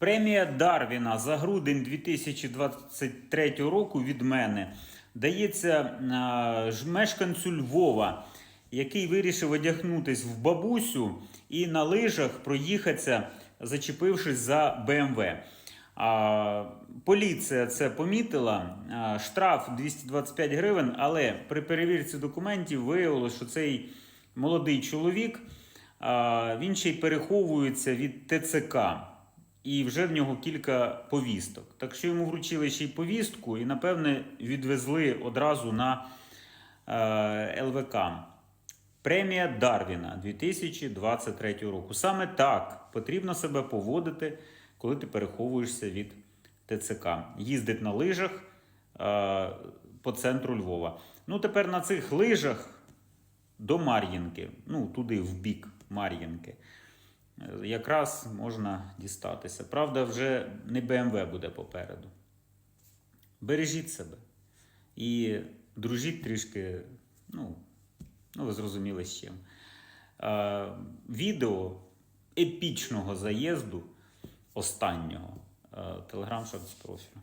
Премія Дарвіна за грудень 2023 року від мене дається мешканцю Львова, який вирішив одягнутись в бабусю і на лижах проїхатися, зачепившись за БМВ. А, поліція це помітила. Штраф 225 гривень, але при перевірці документів виявилося, що цей молодий чоловік він ще й переховується від ТЦК. І вже в нього кілька повісток. Так що йому вручили ще й повістку, і, напевне, відвезли одразу на е, ЛВК. Премія Дарвіна 2023 року. Саме так потрібно себе поводити, коли ти переховуєшся від ТЦК. Їздить на лижах е, по центру Львова. Ну, тепер на цих лижах до Мар'їнки, ну, туди, в бік Мар'їнки. Якраз можна дістатися. Правда, вже не БМВ буде попереду. Бережіть себе і дружіть трішки, ну, ну ви зрозуміли з чим. Е, відео епічного заїзду останнього. Телеграм шорт з профілю.